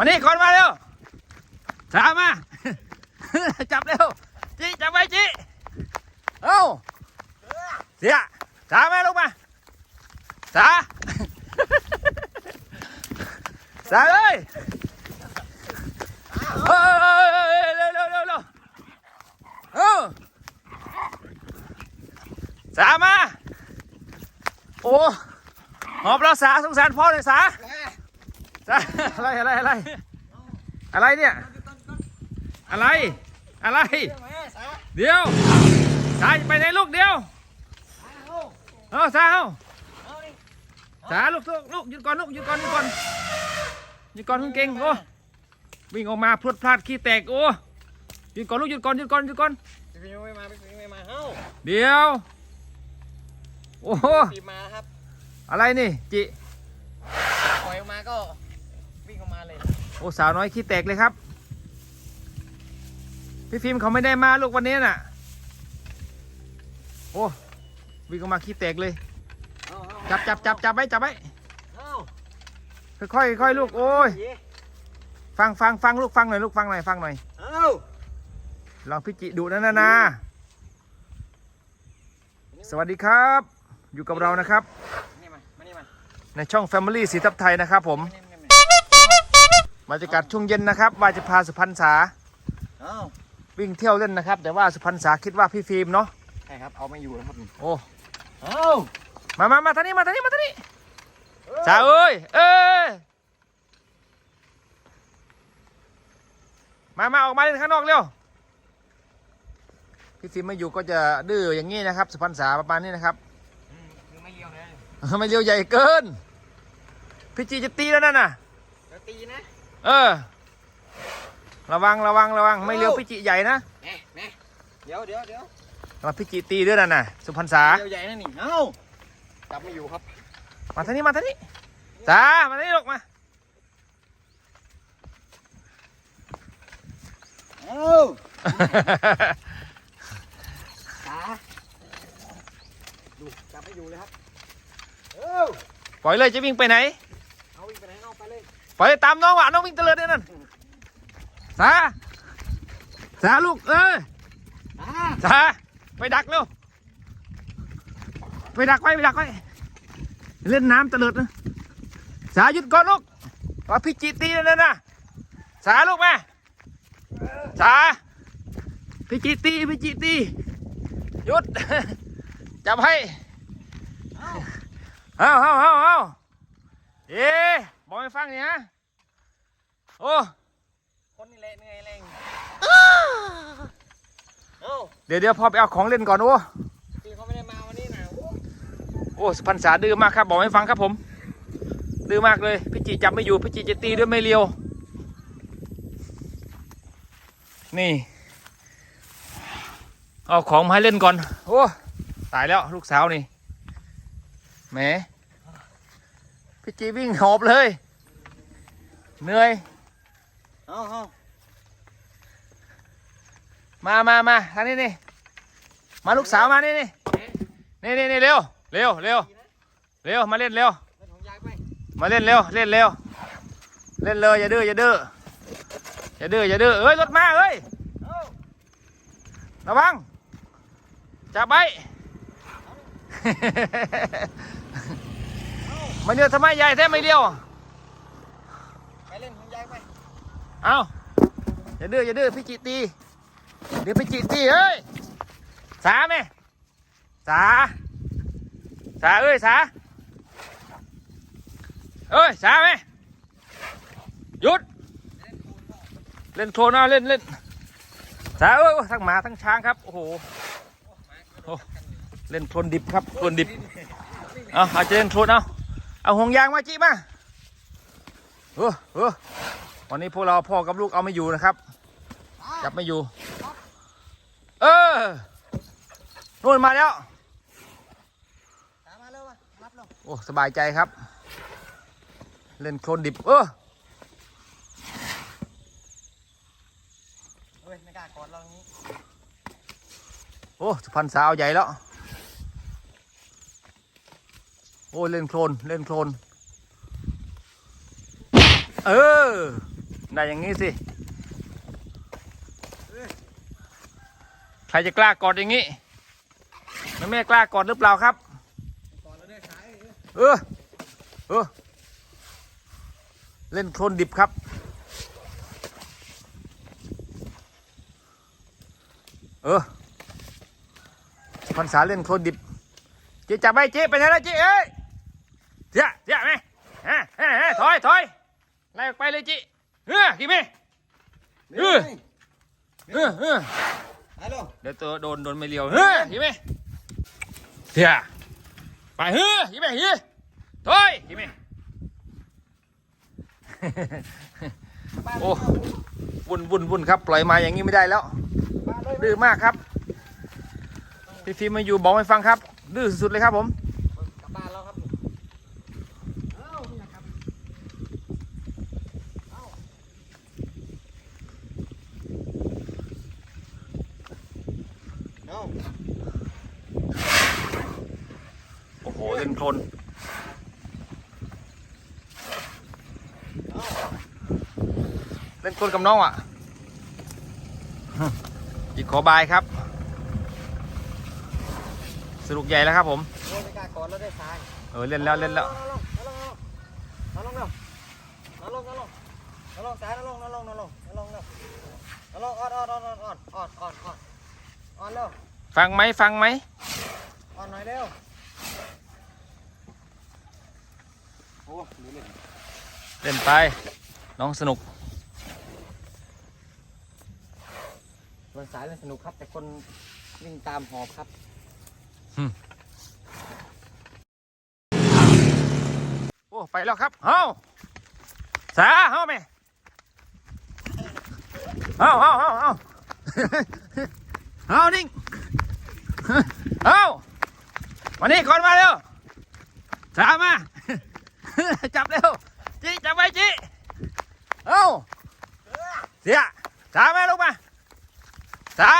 มานี่ก่อนมาเร็วสามา จับเร็วจีจับไว้จีเอ้าเสียสามาลงมาสาสาเลยเฮ้ยเร็วเร็วเร็วเร็วเอ้าสามาโอ้หอบเราสาสงสารพ่อเลยสาสา อะไรอะไรอะไร อะไรเนี่ย อะไร อะไร เดี๋ยวสาไปไหนลูกเดียวเอาสาเอาสาลูกลูกลูกหยุดก่อนลูกหยุดก่อนหยุดก่อนหยุดก่อนคุณเก่งโอ้วิ่งออกมาพรวดพลาดขี้แตกโอ้หยุดก่อนลูกหยุดก่อนหยุดก่อนหยุดก่อนพี่ฟิวไม่มาพี่ฟิวไม่มาเฮ้าเดี๋ยวโอ้โหตีมาครับอะไรนี่จิปล่อยออกมาก็วิ่งออกมาเลย โอ้สาวน้อยขี้แตกเลยครับ พี่ฟิล์มเขาไม่ได้มาลูกวันนี้น่ะ โอ้วิ่งออกมาขี้แตกเลย จับจับจับจับไว้จับไว้ค่อยๆค่อยๆลูกโอ้ยฟังฟังฟังลูกฟังหน่อยลูกฟังหน่อยฟังหน่อยลองพี่จิดุนะนะนาสวัสดีครับ อยู่กับเรานะครับในช่อง Family สีทับไทยนะครับผม บรรยากาศช่วงเย็นนะครับ ว่าจะพาสุพรรณษาเอ้าวิ่งเที่ยวเล่นนะครับ แต่ว่าสุพรรณษาคิดว่าพี่ฟิล์มเนาะใช่ครับเอาไม่อยู่แล้วครับโอ้เอ้ามามามาทางนี้มาทางนี้มาทางนี้จ้าเอ้ยเอ้ยมามาออกมาเล่นข้างนอกเร็วพี่ฟิล์มไม่อยู่ก็จะดื้ออย่างนี้นะครับ สุพรรณษาประมาณนี้นะครับคือไม่เลี้ยวเลยไม่เลี้ยวใหญ่เกิน พี่จีจะตีแล้วนั่นน่ะเดี๋ยวตีนะ เออ ระวังระวังระวังไม่เลี้ยวพี่จีใหญ่นะแน่แน่เดี๋ยวเดี๋ยวเดี๋ยวระวังพี่จีตีด้วยนั่นน่ะ สุพรรณษาเดี๋ยวใหญ่นะนี่เอ้าจับไม่อยู่ครับ มาทางนี้มาทางนี้จ้ามาทางนี้ลูกมาเอ้าขาดูจับไม่อยู่เลยครับเอ้าปล่อยเลยจะวิ่งไปไหน เลยปล่อยตามน้องว่ะน้องวิ่งเตลิดเนี่ยนั่นสาสาลูกเอ้ยอ่าสาไปดักเร็วไปดักไว้ไปดักไว้เล่นน้ำเตลิดนะสาหยุดก่อนลูกว่าพี่จีตีนั่นนะสาลูกมาสาพี่จีตีพี่จีตีหยุดจับให้เอ้าเฮ้าเฮ้าเฮ้าเฮ้าเอ๊ะ บอกให้ฟังนี่ฮะโอ้คนนี่แหละเหนื่อยแรงเอ้าเดี๋ยวเดี๋ยวพอไปเอาของเล่นก่อนโอ้พี่เขาไม่ได้มาวันนี้นะโอ้โอ้สุพรรณษาดื้อมากครับบอกให้ฟังครับผมดื้อมากเลยพี่จีจับไม่อยู่พี่จีจะตีด้วยไม่เลียว นี่เอาของมาให้เล่นก่อน โอ้ตายแล้วลูกสาวนี่แหม พี่จีวิ่งหอบเลย เหนื่อย เอ้าเอ้ามามามาทางนี้นี่ มาลูกสาวมานี่นี่นี่นี่นี่เร็ว เร็ว เร็ว เร็ว มาเล่นเร็ว เล่นของยายไปมาเล่นเร็ว เล่นเร็ว เล่นเลยอย่าดื้ออย่าดื้อ อย่าดื้ออย่าดื้อเอ้ยรถมาเอ้ย เอ้าระวัง จับไว้ มาเลี้ยวทำไมยายแท้ไม่เลี้ยว ไปเล่นของยายไป เอาอย่าดื้ออย่าดื้อพี่จิตีเดี๋ยวพี่จิตีเอ้ย สาไหมสา สาเอ้ยสา เอ้ยสาไหมหยุด เล่นโคลนเอาเล่นเล่นสาเอ้ยโอ้ทั้งหมาทั้งช้างครับ โอ้โหโอ้เล่นโคลนดิบครับโคลนดิบ เอาเอาจะเล่นโคลนเอา เอาห่วงยางมาจิมาเออเออวันนี้พวกเราพ่อกับลูกเอาไม่อยู่นะครับ จับไม่อยู่ เออนู่นมาแล้วตามมาเร็วมารับเร็วโอ้สบายใจครับ เล่นโคลนดิบ เออเฮ้ยไม่กล้ากอดเราอย่างนี้โอ้สุพรรณสาวใหญ่แล้ว โอ้ยเล่นโคลนเล่นโคลนเออได้อย่างนี้สิใครจะกล้ากอดอย่างนี้แม่แม่กล้ากอดหรือเปล่าครับก่อนเราได้สายเออเออเล่นโคลนดิบครับ เออพันษาเล่นโคลนดิบเจ๊จับไปเจ๊ไปไหนแล้วเจ๊เอ้ย เจ๊เจ๊ไหมฮะฮะฮะถอยถอยไล่ออกไปเลยเจ๊เออกี่ไหมเออเออเออฮัลโหลเดี๋ยวตัวโดนโดนไม่เลียวเฮ้ยกี่ไหมเจ๊ไปเฮ้ยกี่ไหมเฮ้ยถอยกี่ไหมโอ้วุ่นวุ่นวุ่นครับ ปล่อยมาอย่างนี้ไม่ได้แล้วมาเลยดื้อมากครับ พี่ฟิล์มมาอยู่บอกให้ฟังครับ ดื้อสุดๆเลยครับผม กลับบ้านแล้วครับเอ้านี่นะครับเอ้าเอ้า โอ้โหเล่นโคลนเล่นคนกับน้องอะฮึอีกขอบายครับ สนุกใหญ่แล้วครับผมเออเล่นแล้วเล่นแล้วลงลงลงลงลงลงลงลงลงสายลงลงลงลงลงลงลงลงออนอ่อนอ่อนอ่อนอ่อนอ่อนอ่อนอ่อนอ่อนเร็วฟังไหมฟังไหมอ่อนหน่อยเร็วโอ้ดู เล่นเล่นไป น้องสนุกบนสายเล่นสนุกครับ แต่คนวิ่งตามหอบครับโอ้ไปแล้วครับเฮ้าสาเฮ้าไหมเฮ้าเฮ้าเฮ้าเฮ้าเฮ้านิ่งเฮ้ามานี่ก่อนมาเร็วสามา จับเร็วจีจับไว้จีเอ้าเสียสามาลูกมาสา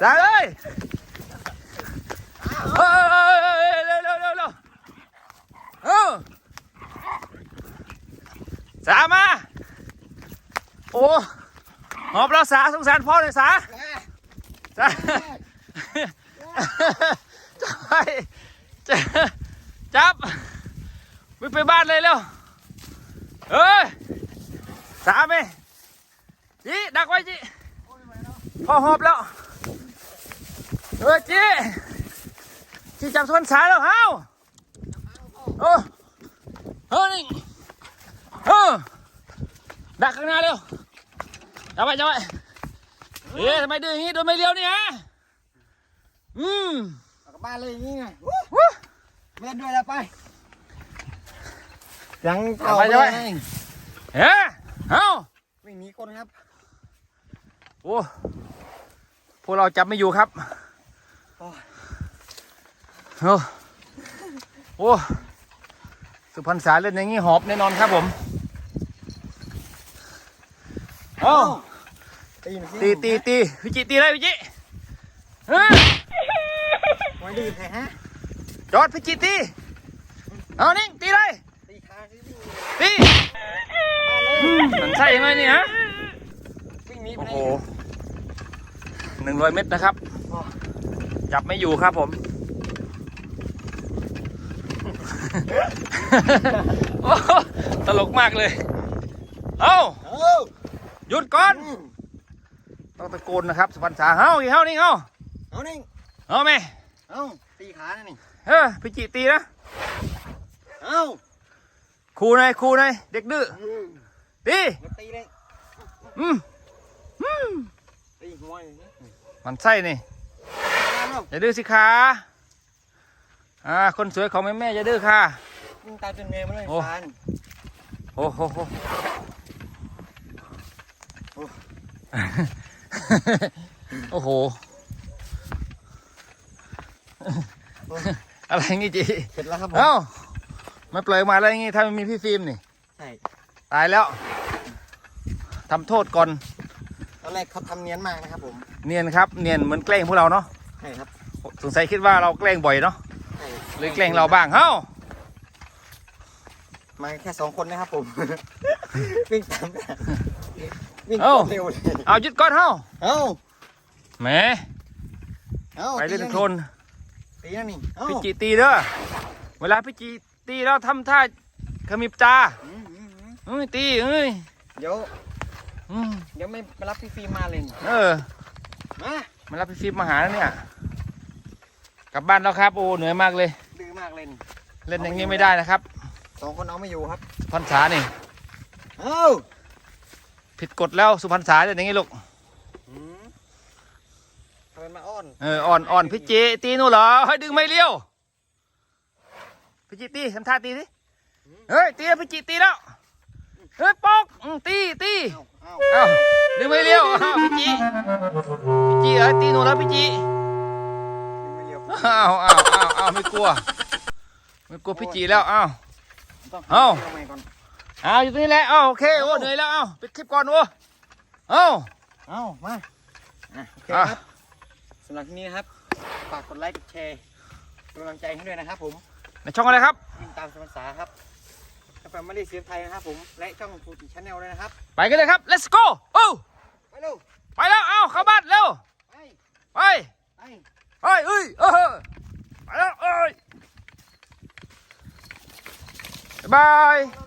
สาเลยเฮ้ยเร็วเร็วเร็วเร็วเอ้าสามาโอ้หอบแล้วสาสงสารพ่อเลยสาสาจับไป จับจับวิ่งไปบ้านเลยเร็วเอ้ยสามไหมจีดักไว้จีพอหอบแล้วเออจีจีจับทวนสายแล้วเฮ้าโอ้เฮ้ยนี่เออดักข้างหน้าเร็วจับไว้จับไว้เอ๊ะทำไมดื้ออย่างนี้โดนไม่เลี้ยวนี่ฮะอืมเอกลับบ้านเลยอย่างนี้ไง วู้เล่นด้วยแล้วไปยังเอาไปเอาไปเองเฮ้ยเอ้าวิ่งหนีคนครับ โอ้พวกเราจับไม่อยู่ครับโอ้ยโอ้โอ้สุพรรณษาเล่นอย่างนี้หอบแน่นอนครับผมเอ้าตีหน่อยสิตีตีตีวิจิตีเลยวิจิเฮ้ยไว้ดีแท้ฮะ จอดพิจิตีเอานิ่งตีเลยตีขาสิวิ่งตีมาเลยมันใช่ยังไงนี่ฮะวิ่งหนีไปโอ้ไหนโหหนึ่งร้อยเมตรนะครับ จับไม่อยู่ครับผมโอ้โหตลกมากเลย เอ้าเอ้าหยุดก่อนอืมต้องตะโกนนะครับสุพรรณษาเฮ้าอีกเฮ้านี่เฮ้าเอานี่เอาไหมเอาตีขานะนี่ เออพิจิตีนะเอาครูหนอยครูหนอยเด็กดื้ออืมตีอย่าตีเลยอืมอืมตีหัวอย่างนี้มันไส้นี่มาลูกอย่าดื้อสิขาอ่าคนสวยของแม่แม่อย่าดื้อค่ะวิ่งตามจนเมย์มาเลยโอ้ฟานโอ้โหโหโอ้โห อะไรงี้จีเสร็จแล้วครับผมเอ้าไม่ปล่อยมาอะไรงี้ถ้าไม่มีพี่ฟิล์มนี่ใช่ตายแล้วทำโทษก่อนตอนแรกเขาทำเนียนมากนะครับผมเนียนครับเนียนเหมือนแกล้งพวกเราเนาะใช่ครับสงสัยคิดว่าเราแกล้งบ่อยเนาะใช่เลยแกล้งเราบ้างเฮ้ามาแค่สองคนนะครับผม วิ่งตามกันวิ่งเอ้าเร็วเลยเอายึดก้อนเฮ้าเอ้าแหมเอ้าไปเล่นตีโคลน ตีนั่นนี่เอ้าพี่จีตีเด้อเวลาพี่จีตีแล้วทำท่าขมิบตาอืมอืมอืมเอ้ยตีเอ้ยเดี๋ยวอืมเดี๋ยวไม่มารับพี่ฟิล์มมาเลยนี่เออ มามารับพี่ฟิล์มมาหาแล้วเนี่ย กลับบ้านแล้วครับ โอ้เหนื่อยมากเลย ดื้อมากเลยนี่เล่นอย่างนี้ไม่ได้นะครับสองคนเอาไม่อยู่ครับพันษานี่เอ้าผิดกฎแล้วสุพรรณษาเล่นอย่างนี้ลูกอืม ทำไมมาอ้อนเอออ่อนอ่อนพี่จีตีนู่นเหรอให้ดึงไม่เลี้ยวพี่จีตีทำท่าตีสิเฮ้ยตีแล้วพี่จีตีแล้วเฮ้ยปอกอืมตีตีเอ้าเอ้าเอ้าดึงไม่เลี้ยวอ้าวพี่จีพี่จีเอ้ยตีหนูแล้วพี่จีดึงไม่เร็วอ้าวอ้าวอ้าวอ้าวไม่กลัวไม่กลัวพี่จีแล้วอ้าวต้องเอ้าทำไมก่อนอ้าวอยู่ตรงนี้แหละอ้าวโอเคโอ้เหนื่อยแล้วอ้าวปิดคลิปก่อนโอ้เอ้าเอ้ามาอะโอเคอะครับ สำหรับที่นี้นะครับ ฝากกดไลค์กดแชร์เป็นกำลังใจให้ด้วยนะครับ ผมในช่องอะไรครับวิ่งตามสมรสาครับกาแฟมารีเสียงไทยนะครับ ผมและช่องฟูติชาแนลด้วยนะครับ ไปกันเลยครับ let's go โอ้ไปเร็วไปแล้วเอ้าเข้าบ้านเร็วไปไปไปเฮ้ยเอ้ยเออไปแล้วเอ้ยบ๊ายบาย